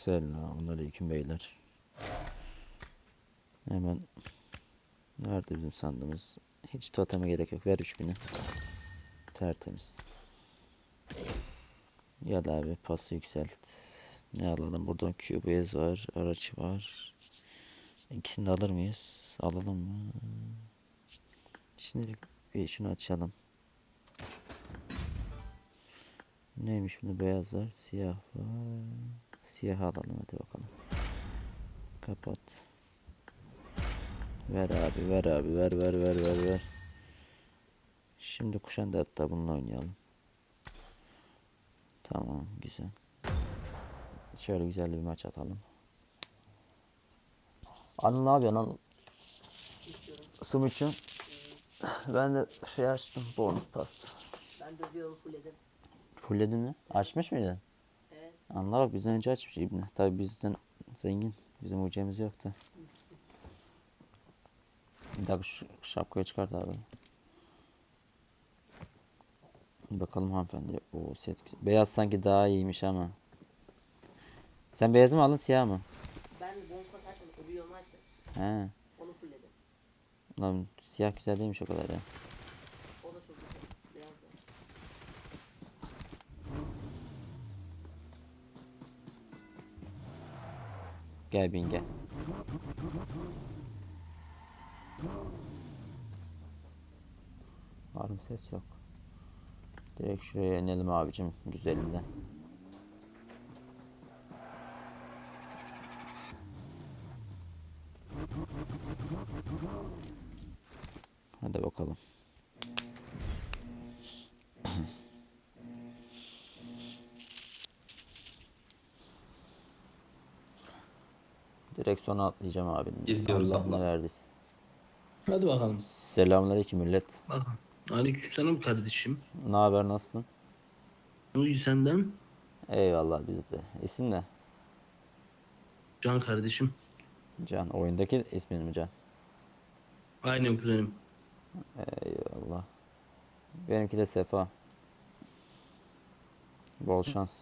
Selamünaleyküm beyler. Hemen nerede bizim sandığımız? Hiç toteme gerek yok. Ver 3000'i. Tertemiz. Gel abi pası yükselt. Ne alalım? Buradan QBS var. Araç var. İkisini de alır mıyız? Alalım mı? Şimdi bir şunu açalım. Neymiş bunu beyaz var, siyah var. Siyah alalım hadi bakalım. Kapat. Ver abi, ver abi, ver ver ver ver ver. Şimdi kuşan da hatta bununla oynayalım. Tamam, güzel. Şöyle güzel bir maç atalım. Anıl ne yapıyorsun Anıl? Sum için. Ben de şey açtım, bonus pas. Ben de diyorum fullledim. Fulledin mi? Açmış mıydın? Evet. Anla bak bizden önce açmış İbni. Tabi bizden zengin. Bizim ucumuz yoktu. Bir dakika şu şapkayı çıkart abi. Bakalım hanımefendi. O set güzel. Beyaz sanki daha iyiymiş ama. Sen beyazı mı aldın siyah mı? Ben bonus pas açmadım. O yolunu açtım. He. Onu fullledim. Lan siyah güzel değilmiş o kadar ya. Gel bin. Var mı ses yok. Direkt şuraya inelim abicim güzelinden. Hadi bakalım. Direkt sona atlayacağım abi. İzliyoruz Allah abla. verdiyse. Hadi bakalım. Selamünaleyküm millet. Bakalım. Aleykümselam kardeşim. Ne haber nasılsın? Uy senden. Eyvallah biz de. İsim ne? Can kardeşim. Can. Oyundaki ismin mi Can? Aynen kuzenim. Eyvallah. Benimki de Sefa. Bol şans.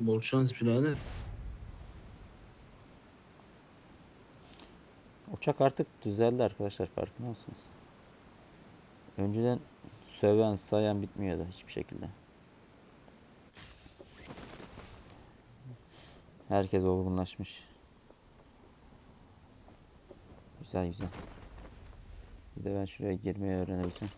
Bol şans birader. Uçak artık düzeldi arkadaşlar farkında mısınız? Önceden söven sayan bitmiyordu hiçbir şekilde. Herkes olgunlaşmış. Güzel güzel. Bir de ben şuraya girmeyi öğrenebilsem.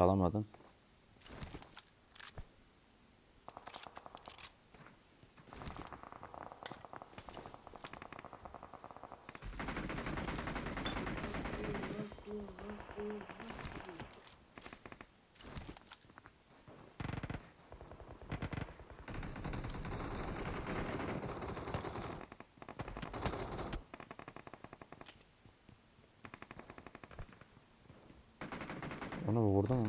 Çalamadım. Onu vurdu mu?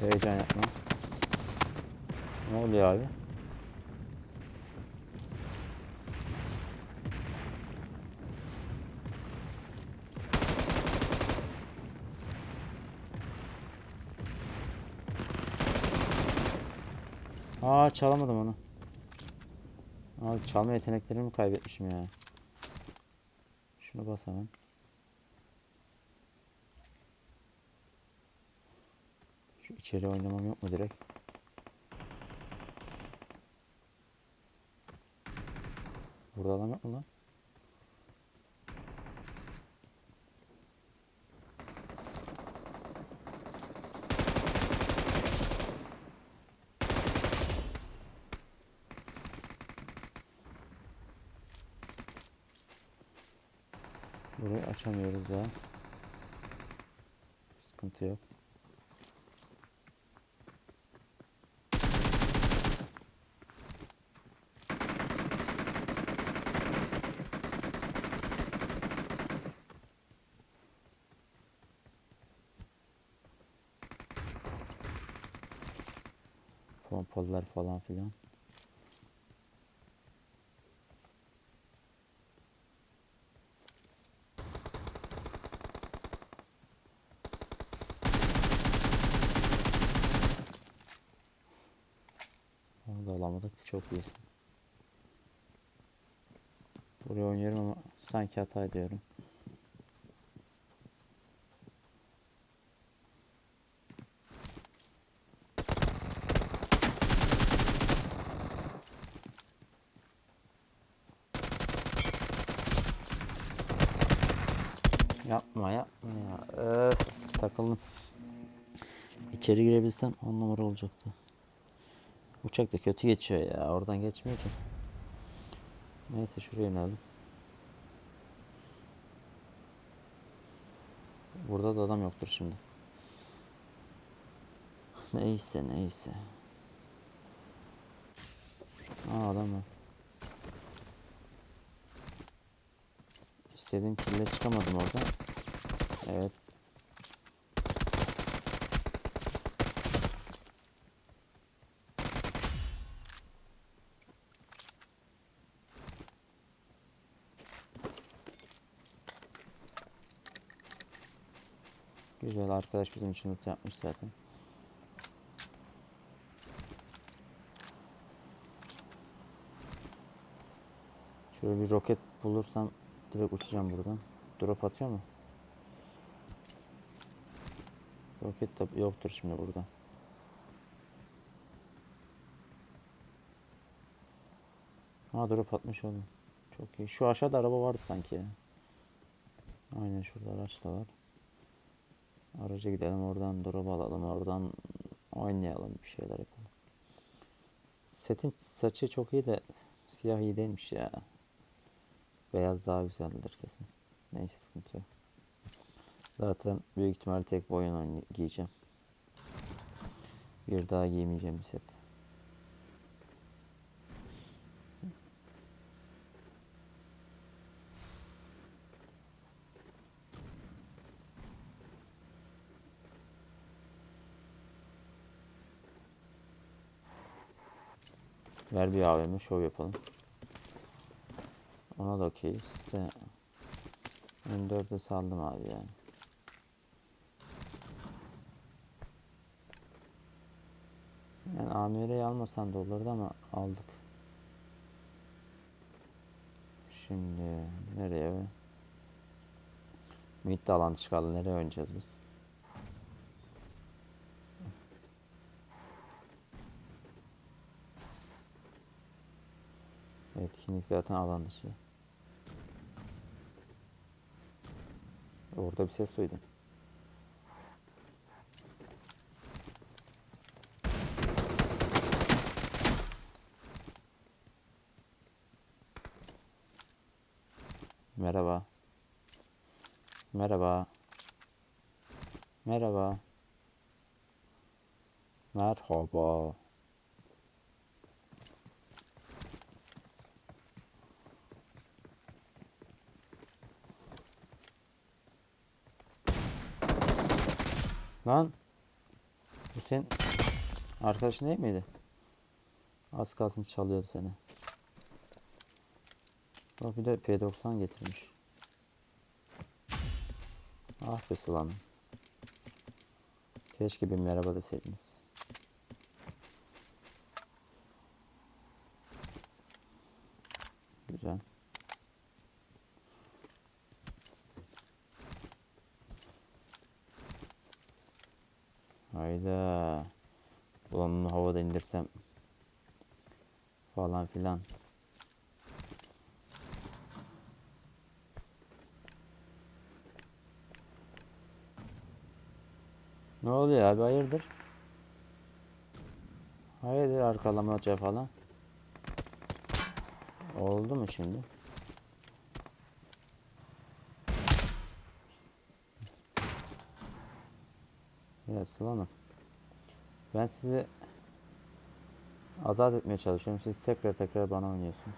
Heyecan yapma. Ne oluyor abi? Aa çalamadım onu. Abi çalma yeteneklerimi kaybetmişim ya. Şunu bas hemen. Şu içeri oynamam yok mu direkt? Burada adam yok mu lan? uçamıyoruz daha. Sıkıntı yok. Pompalılar falan filan. Alamadık. Çok iyisin. Buraya oynuyorum ama sanki hata ediyorum. Yapma yapma ya. Öf, takıldım. İçeri girebilsem on numara olacaktı. Uçak da kötü geçiyor ya. Oradan geçmiyor ki. Neyse şuraya inelim. Burada da adam yoktur şimdi. Neyse neyse. Aa adam var. İstediğim kille çıkamadım orada. Evet. Güzel arkadaş bizim için loot yapmış zaten. Şöyle bir roket bulursam direkt uçacağım buradan. Drop atıyor mu? Roket de yoktur şimdi burada. Ha drop atmış oğlum. Çok iyi. Şu aşağıda araba vardı sanki. Aynen şurada araç da var. Araca gidelim oradan drop alalım oradan oynayalım bir şeyler yapalım. Setin saçı çok iyi de siyah iyi değilmiş ya. Beyaz daha güzeldir kesin. Neyse sıkıntı yok. Zaten büyük ihtimal tek boyun giyeceğim. Bir daha giymeyeceğim bir set. Ver bir AVM şov yapalım. Ona da okeyiz de M4'e saldım abi ya. Yani AMR'yi almasan da olurdu ama aldık. Şimdi nereye? Mid alan kaldı. Nereye oynayacağız biz? Etkinlik zaten alan dışı. Orada bir ses duydum. Merhaba. Merhaba. Merhaba. Merhaba. Lan. Bu sen arkadaşın değil miydi? Az kalsın çalıyordu seni. Bak bir de P90 getirmiş. Ah be Sılan'ım. Keşke bir merhaba deseydiniz. Güzel. Hayda. Ulan onu havada indirsem falan filan. Ne oluyor abi hayırdır? Hayırdır arkalamaca falan? Oldu mu şimdi? Evet Sıla Ben sizi azat etmeye çalışıyorum. Siz tekrar tekrar bana oynuyorsunuz.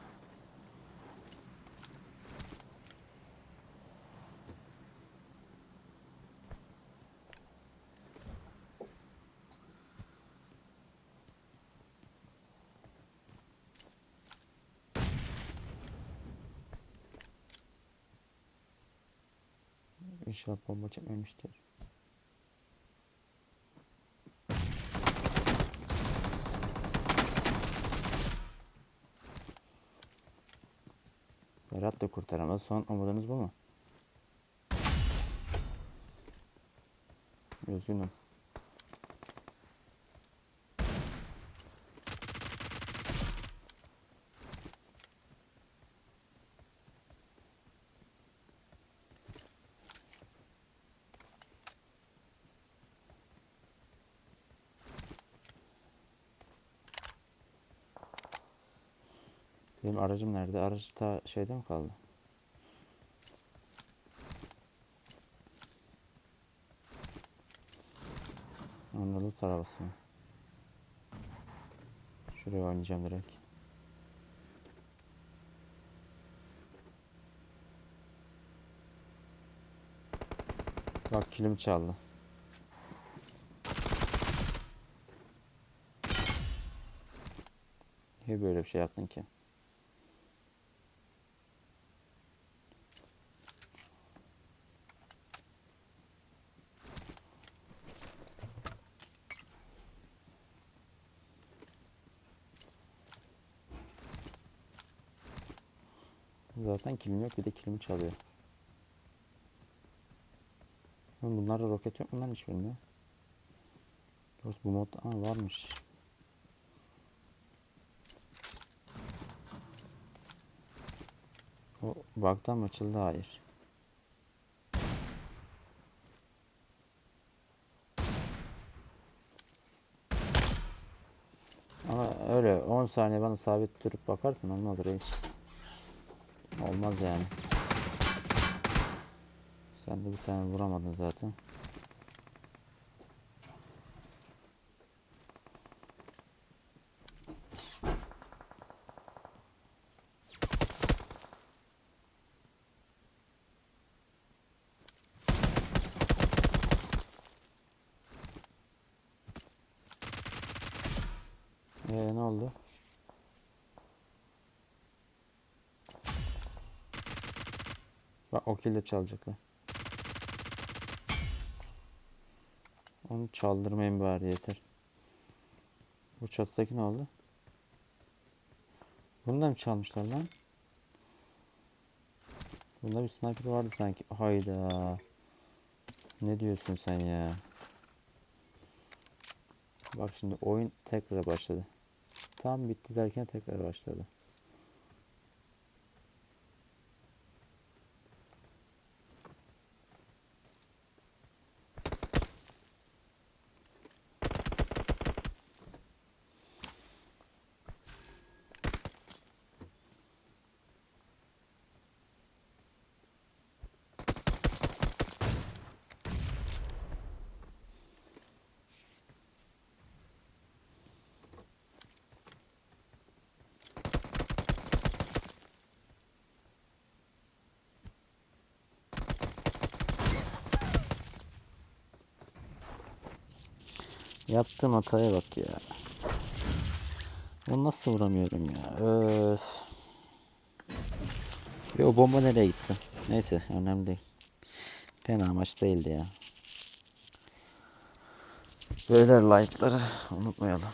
İnşallah bomba çekmemiştir. Da kurtaramaz. Son umudunuz bu mu? Üzgünüm. Benim aracım nerede? Aracı ta şeyde mi kaldı? Anadolu mı? Şuraya oynayacağım direkt. Bak kilim çaldı. Niye böyle bir şey yaptın ki? Zaten kilim yok bir de kilimi çalıyor. Oğlum bunlarda roket yok mu lan hiçbirinde? Doğrusu bu mod Aa, varmış. O bug'dan mı açıldı? Hayır. Ama öyle 10 saniye bana sabit durup bakarsın olmaz reis. Olmaz yani. Sen de bir tane vuramadın zaten. Ee, ne oldu? Bak o kill de çalacaklar. Onu çaldırmayın bari yeter. Bu çatıdaki ne oldu? Bunu da mı çalmışlar lan? Bunda bir sniper vardı sanki. Hayda. Ne diyorsun sen ya? Bak şimdi oyun tekrar başladı. Tam bitti derken tekrar başladı. Yaptığım hataya bak ya. Onu nasıl vuramıyorum ya? Öf. Ve o bomba nereye gitti? Neyse önemli değil. Fena maç değildi ya. Böyle like'ları unutmayalım.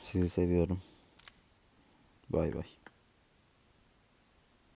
Sizi seviyorum. Bay bay.